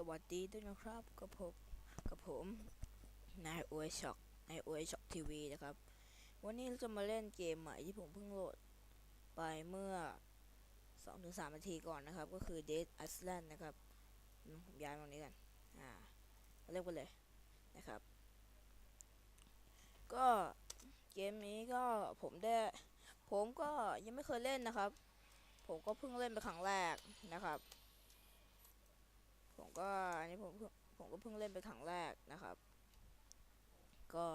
สวัสดีด้วยนะครับกับผมกับผมนายอวยช็อกนายอวยช็อกทีวีนะครับ วันนี้เราจะมาเล่นเกมใหม่ที่ผมเพิ่งโหลดไปเมื่อ 2-3นาทีก่อนนะครับ ก็คือ Dead Island นะครับผมย้ายมาตรงนี้กันอ่ามาเล่นกันเลยนะครับ ก็เกมนี้ก็ผมได้ ผมก็ยังไม่เคยเล่นนะครับ ผมก็เพิ่งเล่นไปครั้งแรกนะครับ ก็อันนี้ผมผมก็เพิ่งเล่นไปครั้งแรกนะครับ ก็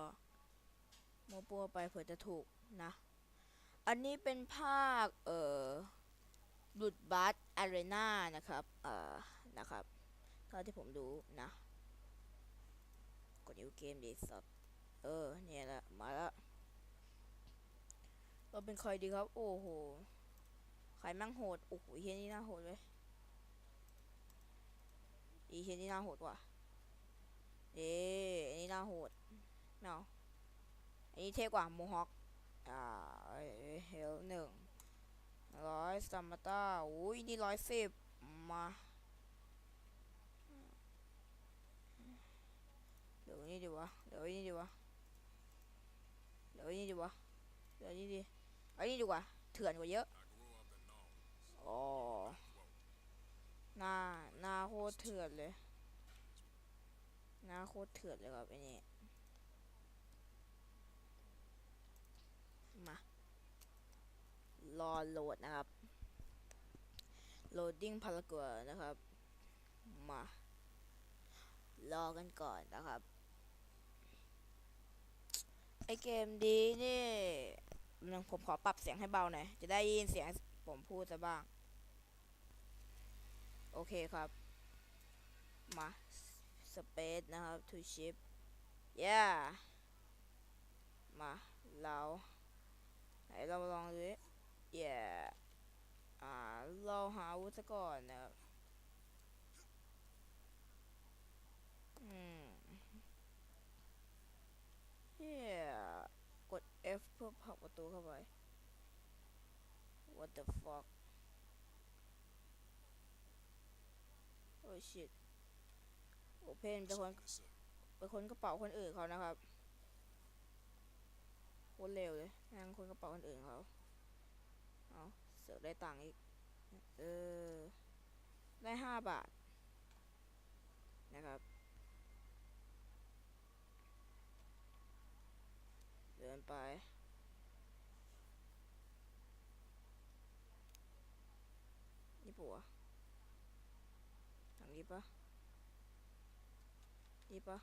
โมวปัวไปเผื่อจะถูกนะ อันนี้เป็นภาค เอ่อดุดบัสอารีนานะครับ เอ่อ นะครับเท่าที่ผมดูนะ กดนิวเกมดีสัตว์เออ เนี่ยแหละ มาล้วเราเป็นใครดีครับ โอ้โห ใครแมั่งโหด โอ้โหเฮียนี่น่าโหดเลย อีเฮียนี่น่าโหดว่ะเอ๊ะอันนี้น่าโหดไม่เอาอันนี้เท่กว่าโมฮอคอ่าเฮลหนึ่งร้อยซัมมาต้าอุ้ยนี่ร้อยสิบมาเดี๋ยวนี้ดีวะเดี๋ยวนี้ดีวะเดี๋ยวนี้ดีวะเดี๋ยวนี้ดีอ้นี่ดีกว่าเถื่อนกว่าเยอะอ๋อ หน้าหน้าโคตรเถื่อนเลยหน้าโคตรเถื่อนเลยครับไอ้นี่มารอโหลดนะครับ loading พารากวนะครับ มารอกันก่อนนะครับไอเกมดีนี่นึงผมขอปรับเสียงให้เบาหน่อยจะได้ยินเสียงผมพูดซะบ้าง โอเคครับ มา space นะครับ to ship yeah มา เราไหนเราลองดูดิ yeah อ่า เราหาอาวุธก่อนนะครับ อืม yeah กด F เพื่อผลักประตูเข้าไป what the fuck โอ้ shit โอเพนเป็นคนเป็นคนกระเป๋าคนอื่นเขานะครับโคตรเร็วเลยนั่งคนกระเป๋าคนอื่นเขาเอาเสือกได้ตังค์อีก เออ ได้ห้าบาท นะครับ เดินไป นี่ปัวะทาง นี้ปะนี่ปะ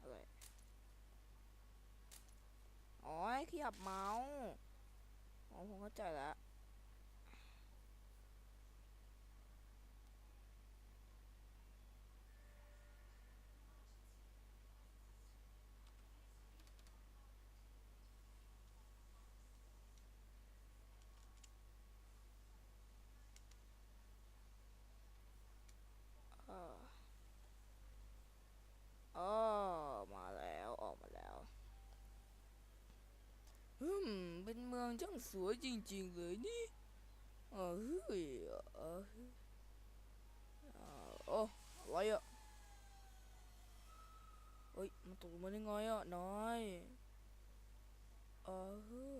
อะไรอ๋อขยับเมาส์อ๋อผมเข้าใจแล้ว เอออ๋อมาแล้วออกมาแล้วอืม เป็นเมืองช่างสวยจริงๆเลยนี่เออเฮ้ยโอ้อะไรอะเฮ้ยมันตกมาได้ไงอะนายเออเฮ้ย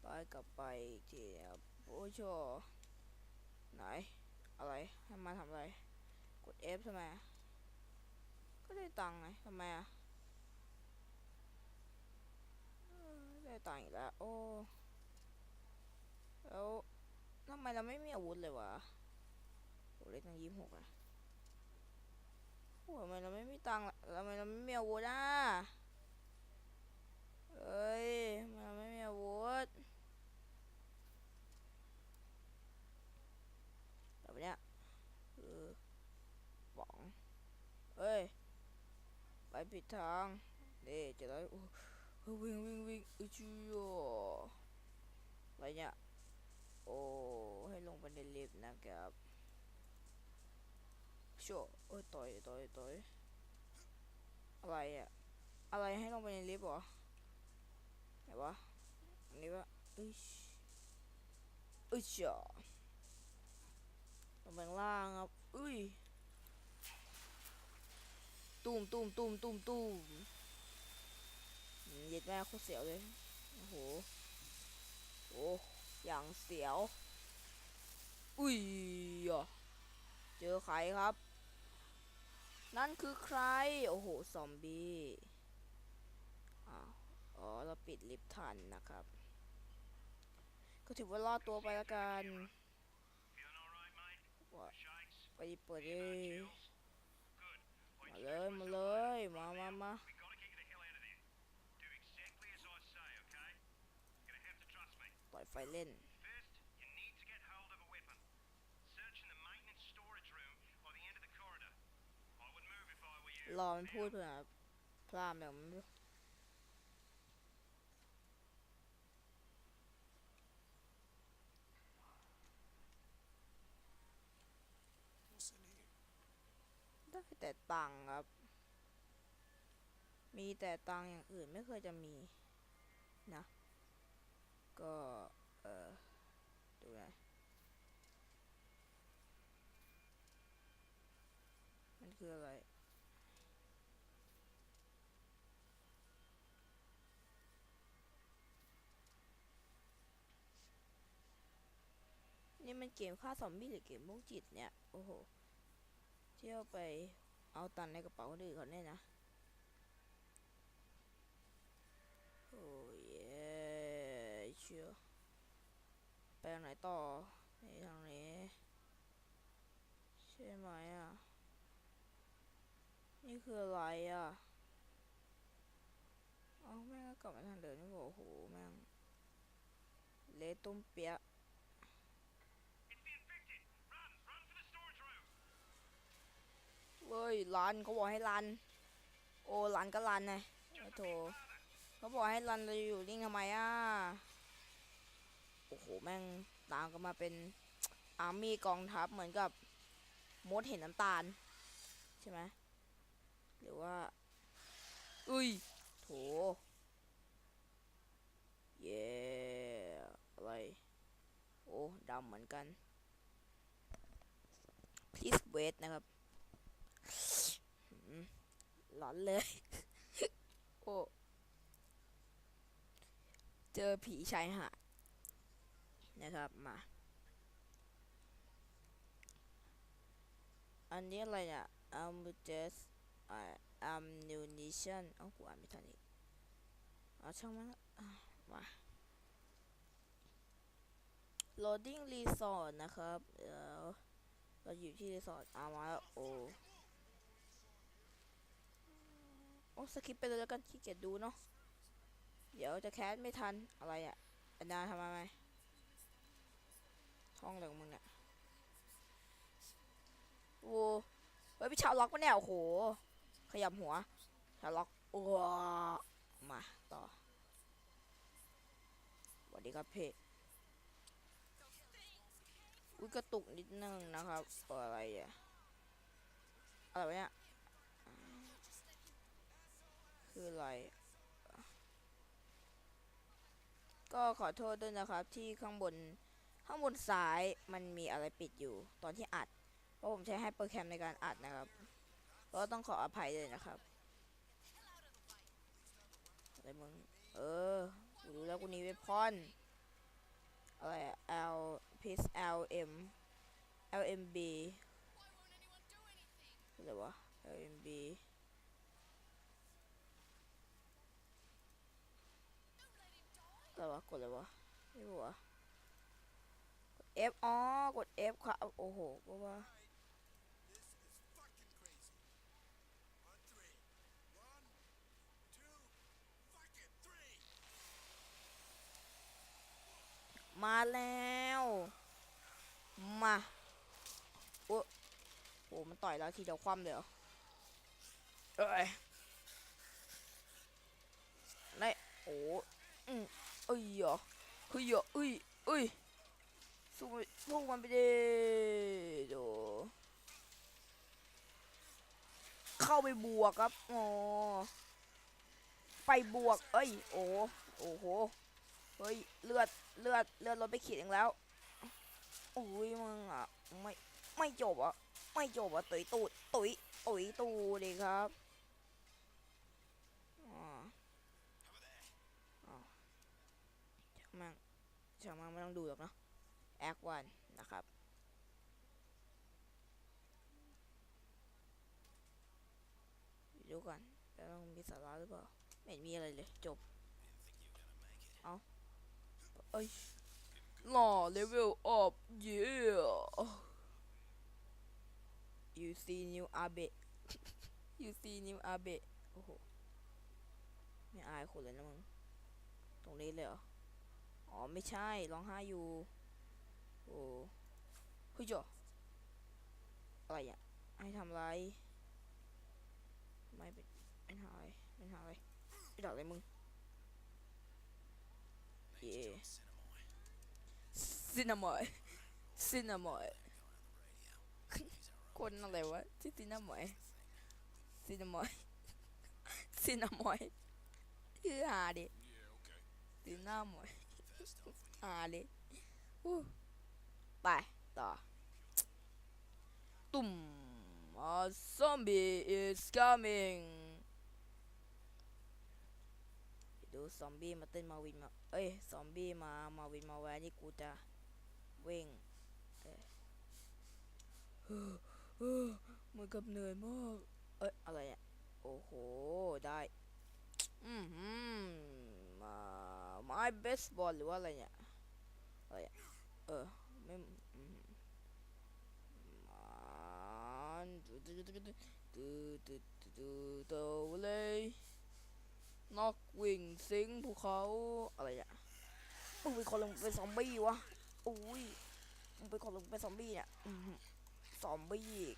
ไปกลับไปอีกทีครับโอ้โชไหนอะไรให้มาทำอะไร กด F ทำไมก็ได้ตังค์ไงทำไมอะเออ ได้ตังอีกแล้ว โอ้ แล้วทำไมเราไม่มีอาวุธเลยวะโอ้เล็กตั้งยี่สิบหกอะโอ้ทำไมเราไม่มีตังค์ล่ะทำไมเราไม่มีอาวุธอะเอ้ยทำไมเราไม่มีอาวุธแบบเนี้ยคือป๋องเอ้ย ไปผิดทางเด้จะได้ วิ่งวิ่งวิ่งอือจูอะไรเนี่ยโอ้ให้ลงไปในลิฟต์นะครับชัวโอ้ยต่อยต่อยต่อยอะไรอะอะไรให้ลงไปในลิฟต์เหรอไหนวะอันนี้วะอึชอึชลงไปล่างครับอุ้ยตุ่มตุ่มตุ่มตุ่มตุ่ม เย็ดแม่โคตรเสียวเลย โอ้โห โอ้อย่างเสียว อุ้ยอะเจอใครครับ นั่นคือใคร โอ้โห ซอมบี้อ้าวอ๋อ เราปิดลิฟต์ทันนะครับ ก็ถือว่ารอดตัวไปแล้วกันว่าไปเปิดดิมาเลย มาเลย มามามาปล่อย ไฟเล่น รอมันพูดเผื่อพลาดแบบมันไม่รู้ได้แต่ตังค์ครับ มีแต่ตังค์อย่างอื่นไม่เคยจะมีนะ ก็ เออ ดูหน่อยมันคืออะไร นี่มันเกมฆ่าซอมบี้หรือเกมโรคจิตเนี่ย โอ้โห เที่ยวไปเอาตังค์ในกระเป๋าคนอื่นเขาเนี่ยนะ โอ้ยเชียว ไปทางไหนต่อนี่ทางนี้ ใช่ไหมอะ นี่คืออะไรอะเอาแม่งก็กลับมาทางเดิมนี่บอกโอ้โหแม่ง เละตุ้มเปียะเว้ยรันเขาบอกให้รัน โอ้รันก็รันไงโอ้โถเขาบอกให้รันเราอยู่นิ่งทำไมอะ โอ้โห แม่งตามกันมาเป็นอาร์มี่กองทัพเหมือนกับมดเห็นน้ำตาล ใช่ไหมหรือว่า อุ้ย โถ เย่อะไร โอ้ดำเหมือนกัน please wait นะครับหลอนเลย โอ้ เจอผีชายหาด นะครับมา อันนี้อะไรเนี่ย am just ammunition เอากูอ่านไม่ทันอีกเอาช่างมันละอะมา loading resort นะครับเดี๋ยวเราอยู่ที่รีสอร์ทเอามาแล้วโอ้โอ้สคิปไปเลยแล้วกันขี้เกียจดูเนาะเดี๋ยวจะแคสไม่ทันอะไรอะ่ะอันดาทำไม ช่องอะไรของมึงเนี่ยโอ้เฮ้ยพี่ชาวล็อกปะเนี่ย โอ้โห ขยับหัวชาวล็อกโอ้มาต่อสวัสดีครับเพจอุ้ยกระตุกนิดนึงนะครับเอออะไรอะอะไรวะเนี่ยคืออะไร ก็ขอโทษด้วยนะครับที่ข้างบน ข้างบนซ้ายมันมีอะไรปิดอยู่ตอนที่อัด เพราะผมใช้ไฮเปอร์แคมในการอัดนะครับ ก็ต้องขออภัยเลยนะครับอะไรมึง เออกูรู้แล้วกูนี้เวพอนอะไรอะ L p s L M L M B อะไรวะ L M B อะไรวะกดอะไรวะนี่ปะวะ F อ๋อกด F ค่ะโอ้โหก็ว่ามาแล้ว มาโอ้โห มันต่อยแล้วทีเดียวคว่ำเลยเหรอเอ้ยนี่โอ้อืมเอ้ยเหรอเฮ้ยเหรอเอ้ยเอ้ย สู้พวกมันไปดิโดเข้าไปบวกครับอ๋อไปบวก เอ้ย โอ้โอ้โห เฮ้ย เลือด เลือด เลือดลดไปขีดอย่างแล้ว โอ้ยมึงอะ ไม่ ไม่จบอะ ไม่จบอะ ตุยตูดตุยตุยตูเลยครับอ๋อช่างมันช่างมันไม่ต้องดูหรอกเนาะ แอควันนะครับ ดูก่อนแล้วต้องมีสาระหรือเปล่า ไม่มีอะไรเลย จบ เอาเอ้ยหล่อเลเวลออฟเย่ you see new abe you see new abe โอ้โห ไม่อายคนเลยนะมึง ตรงนี้เลยเหรอ อ๋อ ไม่ใช่ ร้องไห้อยู่ โอ้เฮ้ยจ่ออะไรอะให้ทำอะไร ไม่เป็นเป็นหาอะไรเป็นหาอะไรไอ้ดอกอะไรมึงเย่ซินนามอยซินนามอยคนอะไรวะที่ซินนามอยซินนามอยซินนามอยคือหาดิซินนามอยหาดิอู้ ไป ต่อ ตุ่ม A zombie is coming ดูซอมบี้มาเต้นมาวินมา เอ้ย ซอมบี้มา มาวินมาแวร์นี่กูจะวิ่งเอ้ยเฮ้ออมือนกับเหนื่อยมาก เอ้ย อะไรอะ โอ้โห ได้ อืมฮึมา my best ball หรือว่าอะไรเนี่ย อะไรอะ เออ ไม่มันดูดูดูดูดูดูดูดูเลยนกวิ่งสิงภูเขาอะไรอะมึงเป็นคนลงเป็นซอมบี้วะอุ้ยมึงเป็นคนลงเป็นซอมบี้เนี่ยซอมบี้อีก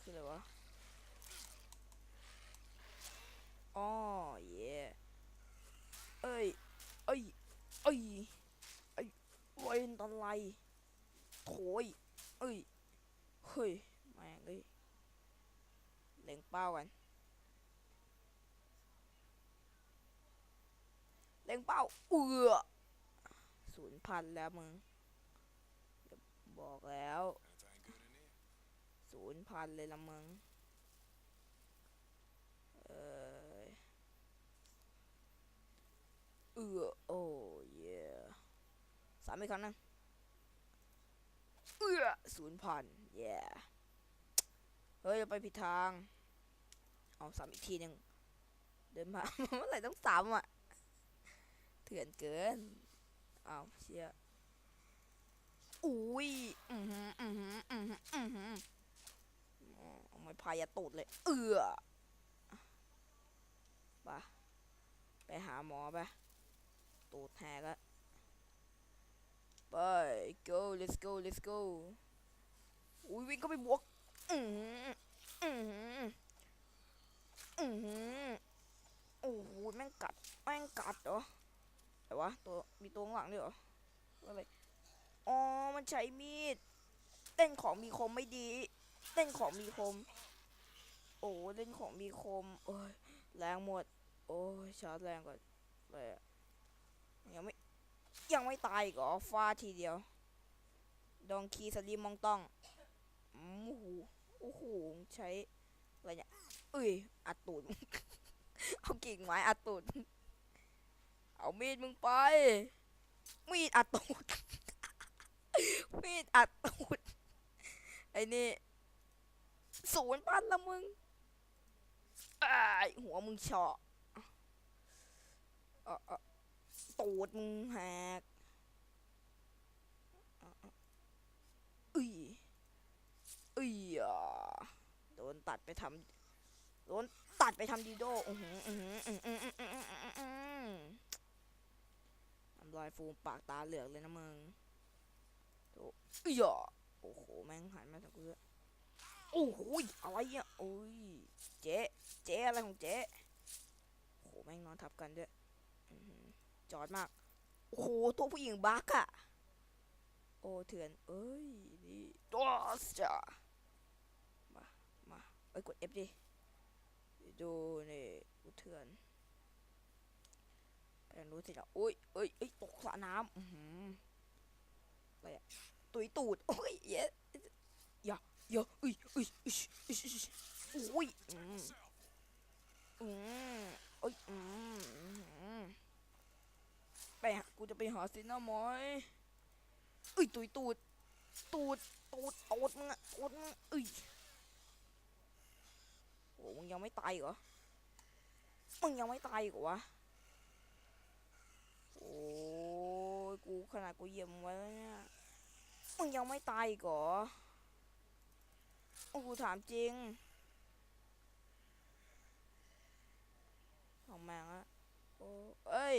คืออะไรวะอ๋อเย่ เอ้ย เอ้ย เอ้ย เอ้ยไวนตอนไรโถยเอ้ย เฮ้ย แม่งเอ้ยเล็งเป้ากัน เล็งเป้าเอือศูนย์พันแล้วมึง บอกแล้วศูนย์พันเลยละมึง เออ เอือโอ้เย่สามอีกครั้งนึงเอือศูนย์พันเย่เฮ้ยเราไปผิดทาง เอาสามอีกทีหนึ่งเดินมาเมื่อไหร่ต้องสามอะเถื่อนเกินเอาเชี่ยอุ้ยอือหืออือหืออือหืออือหืออ๋อเอาไม้พายาตูดเลย เอือไปไปหาหมอไป ตูดแหกอะไป go let's go let's go อุ้ยวิ่งเข้าไปบวก อืออืออือโอ้โหแม่งกัด แม่งกัดเหรอแต่วะตัวมีตัวหลังด้วยเหรออะไรอ๋อ มันใช้มีด เต้นของมีคมไม่ดี เต้นของมีคม โอ้เล่นของมีคม โอ้ยแรงหมด โอ้ยชาร์จแรงกว่าเลยอะ ยังไม่ยังไม่ตายอีกเหรอฟาทีเดียว ดองคีสลีมองต้องอืมโอ้โหโอ้โหใช้อะไรเนี่ยเอ้ยอัดตูดเอากิ่งไม้อัดตูดเอามีดมึงไป มีดอัดตูดมีดอัดตูดไอ้นี่ศูนย์พันละมึงอ้หัวมึงเฉาะอ่ออ่อ ตูดมึงแหกอุ้ยอุ้ยอะโดนตัดไปทำโดนตัดไปทำดีโดอือหืออือหืออือหืออือหืออือหืออือหือน้ำลายฟูมปากตาเหลือกเลยนะมึงโอ้ยอะโอ้โห แม่งหันมาทางกูด้วยโอ้โหอะไรอะโอ้ย เจ๊ เจ๊อะไรของเจ๊โอ้โห แม่งนอนทับกันด้วยอะ จอดมาก โอ้โห ตัวผู้หญิงบักอะโอ้เถื่อน เอ้ย นี่ตัวจ้ะมา มาเอ้ย กด F ดิ ดูนี่กูเถื่อนไปทางนู้สิละโอ้ยเอ้ยเอ้ย ตกสระน้ำอือหือะไรอะตุยตูด โอ้ยเย้อย่าอย่าอุ้ยอุ้ยอุ้ยอุ้ยอุ้ยอืมอืมเอ้ยอืม ไปหากูจะไปหาซินามอยเอ้ยตุยตูดตูดตูดตูดมึงอะตูดมึงเอ้ยโอ้มึงยังไม่ตายเหรอมึงยังไม่ตายกเหรอวะโอ้ยกูขนาดกูเหยียบมึงไว้แล้วเนี่ยมึงยังไม่ตายกเหรอโอ้กูถามจริงเอาแม่งอะโอ้เอ้ย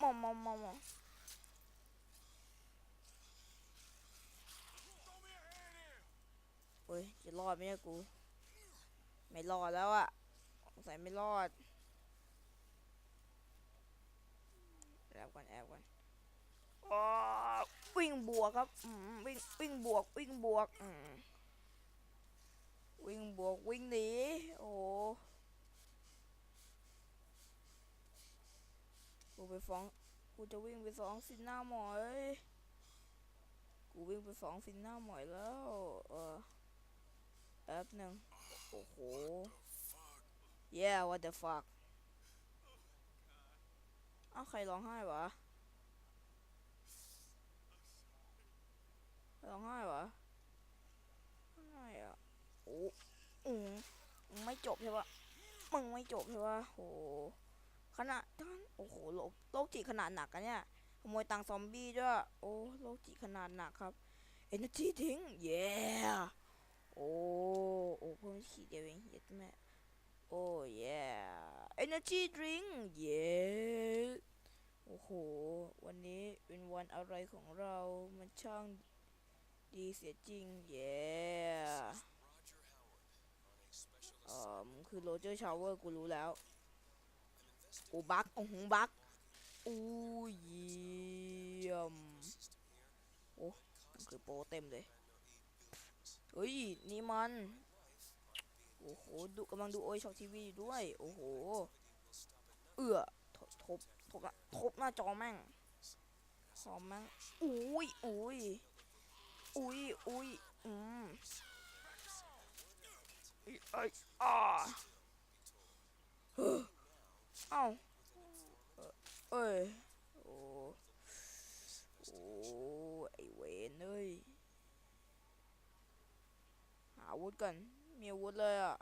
มามามามามาเฮ้ยจะรอดไหมเนี่ยกู ไม่รอดแล้วอะสงสัยไม่รอดแอบก่อนแอบก่อนอ้าววิ่งบวกครับอืมวิ่งวิ่งบวกวิ่งบวกอืมวิ่งบวกวิ่งหนีโอ้ กูไปฟ้อง กูจะวิ่งไปฟ้องซินหน้าหมอย กูวิ่งไปฟ้องซินหน้าหมอยแล้ว เออแป๊บหนึ่งโอ้โห yeah what the fuck อ้าวใครร้องไห้วะร้องไห้วะไม่อะโอ้อืมไม่จบใช่ปะมึงไม่จบใช่ปะโห ขนาดนั้นโอ้โหโลกโลกจิตขนาดหนักกันเนี่ยขโมยตังซอมบี้ด้วยโอ้โลกจิตขนาดหนักครับ energy ทิ้ง yeah โอ้โอ้เพิ่มขีดเดียวเองเย็ดแม่โอ้ yeah energy drink เย้โอ้โหวันนี้เป็นวันอะไรของเรามันช่างดีเสียจริงเย้เอ่อคือโรเจอร์ชาวเวอร์กูรู้แล้ว โอ้บักโอ้โหบักอู้เยี่ยมโอ้มันคือโปเต็มเลยเฮ้ยนี่มันโอ้โหดูกำลังดูโอยช็อคทีวีด้วย โอ้โห เอื้อทบทบทบอะทบหน้าจอแม่งขอแม่งอุ้ยอุ้ยอุ้ยอุ้ยอืมอุ๊ยเอ้อ่า เอ้าเอ้ยโอ้โอ้ไอเวนเอ้ยหาอาวุธก่อนมีอาวุธเลยอะ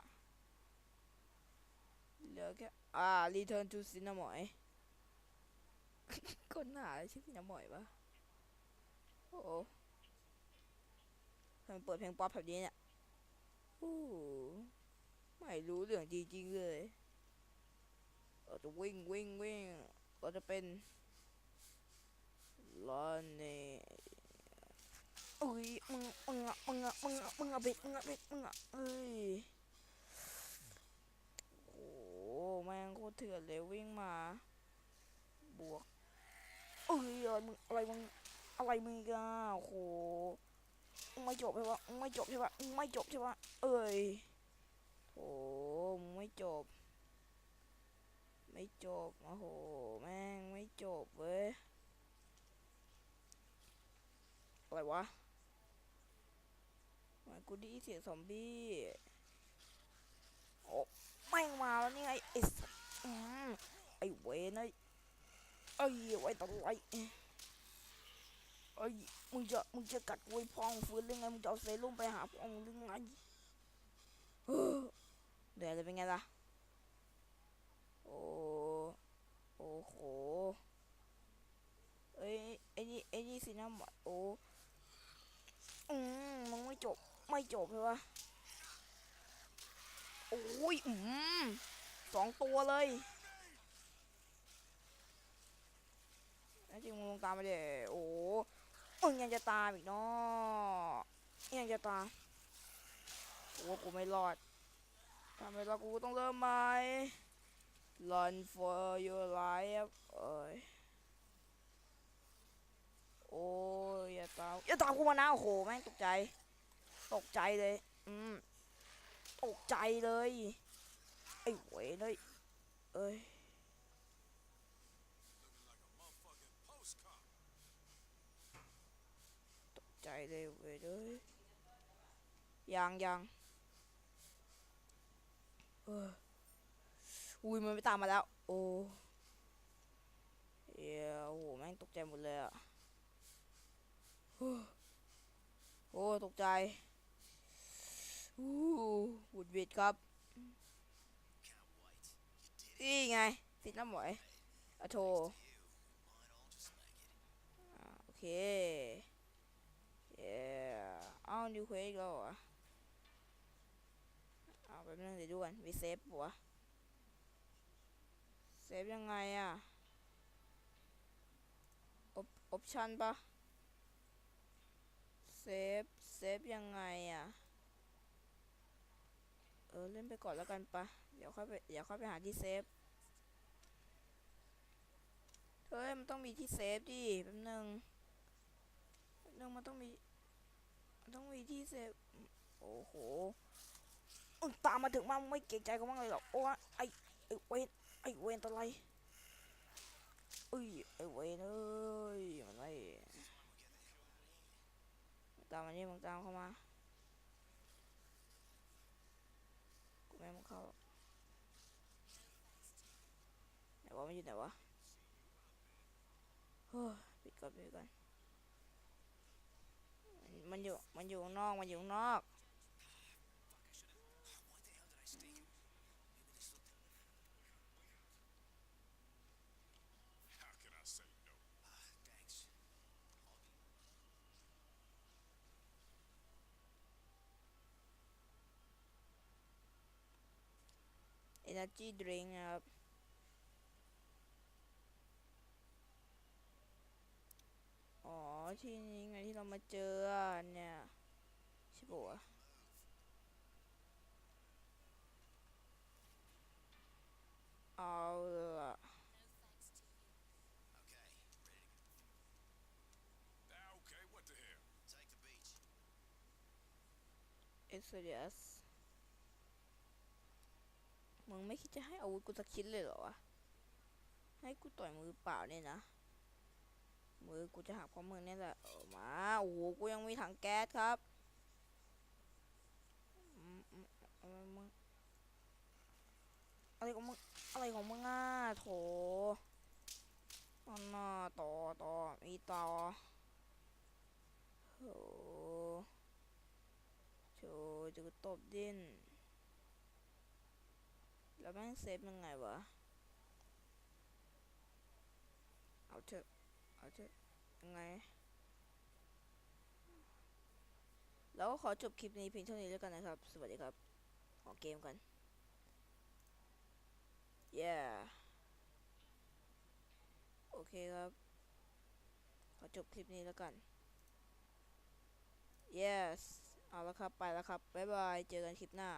เหลือแค่อ่า return to cinnamon คนหาชื่อ cinnamon ปะโอ้ทำไมเปิดเพลงป๊อปแบบนี้เนี่ยโอ้ไม่รู้เรื่องจริงๆเลย เราจะวิ่งวิ่งวิ่งเราจะเป็นลอนนี่เอ้ยมึงมึงอะมึงอะมึงอะมึงอะเบ็ดมึงอะเบ็ดมึงอะเอ้ยโอ้โหแม่งโคตรเถื่อนเลยวิ่งมา บวกเอ้ยอะไรมึงอะไรมึงอะไรมึงอีกันโอ้โหไม่จบใช่ปะไม่จบใช่ปะไม่จบใช่ปะเอ้ยโอ้ไม่จบ ไม่จบ โอ้โห แม่งไม่จบเว้ย อะไรวะทำไมกูด้ยินเสียงซอมบี้โอ้แม่งมาแล้วนี่ไงไอ้สัสอืมไอ้เวนไอ้ไอ้ไว้ตะไลไอ้มึงจะมึงจะกัดกูไอ้พองฟื้นหรือไงมึงจะเอาเซรุ่มไปหาพองหรือไงเฮ้อเดี๋ยวจะเป็นไงล่ะ โอ้โอ้โหเอ้ยไอ้นี่ไอ้นี่สินะหมอโอ้อืมมึงไม่จบไม่จบใช่ปะโอ้ยอืมสองตัวเลยแน่จริงมึงลงตามมาเดี๋ยโอ้มึงยังจะตามอีกเนาะยังจะตามโอ้กูไม่รอดถ้าไม่รอดกูต้องเริ่มใหม่ run for your life เอ้ยโอ้ยอย่าตามอย่าตามกูมานะโอ้โหแม่งตกใจ ตกใจเลย อืมตกใจเลย ไอ้เวยเลยเอ้ยตกใจเลยเว้ยเลยยังยังเออ อุ้ยมันไม่ตามมาแล้ว โอ้เหี้ยโอ้โหแม่งตกใจหมดเลยอะโอ้ตกใจอู้บุดบิดครับนี่ไงติดน้ำหมวยอะโทอ่โอเคเย้อ้าวนิวเควสอีกแล้วเหรอเอาแป๊บนึงเดี๋ยวดูกันมีเซฟปะว เซฟยังไงอะออปออปชันปะเซฟ เซฟยังไงอะเออ เล่นไปก่อนแล้วกันปะเดี๋ยวค่อยไปเดี๋ยวค่อยไปหาที่เซฟ เฮ้ย มันต้องมีที่เซฟดิแป๊บนึงแป๊บนึงมันต้องมีมันต้องมีที่เซฟ โอ้โหตามมาถึงมามึงไม่เกรงใจกูบ้างเลยหรอโอ้ยไอไอเวน ไอเวนอะไรเอ้ยไอเวนเอ้ยมันไม่ตามมานี่มึงตามเข้ามากูไม่มึงเข้าหรอกไหนวะมันอยู่ไหนวะเฮ้ยปิดก่อนปิดก่อนมันอยู่มันอยู่ข้างนอกมันอยู่ข้างนอก เอเนจีดริงนะครับ อ๋อ ที่นี้ไงที่เรามาเจออะเนี่ย ใช่ปะวะเอาละ Okay, ready to Ah, okay, what the hell? take the beach. เอสเดียส มึงไม่คิดจะให้อาวุธกูสักชิ้นเลยเหรอวะ ให้กูต่อยมือเปล่าเนี่ยนะ มือกูจะหักเพราะมึงเนี่ยแหละมา โอ้โห กูยังมีถังแก๊สครับอะไรมึงอะไรของมึง อะไรของมึงอะโถอันน่ะต่อต่อมีต่อโถโถจะกูตบดิ้น แล้วแม่งเซฟยังไงวะ เอาเถอะ เอาเถอะยังไง แล้วก็ขอจบคลิปนี้เพียงเท่านี้แล้วกันนะครับ สวัสดีครับออกเกมกัน yeah โอเคครับ ขอจบคลิปนี้แล้วกัน yes เอาละครับ ไปแล้วครับ บ๊ายบาย เจอกันคลิปหน้า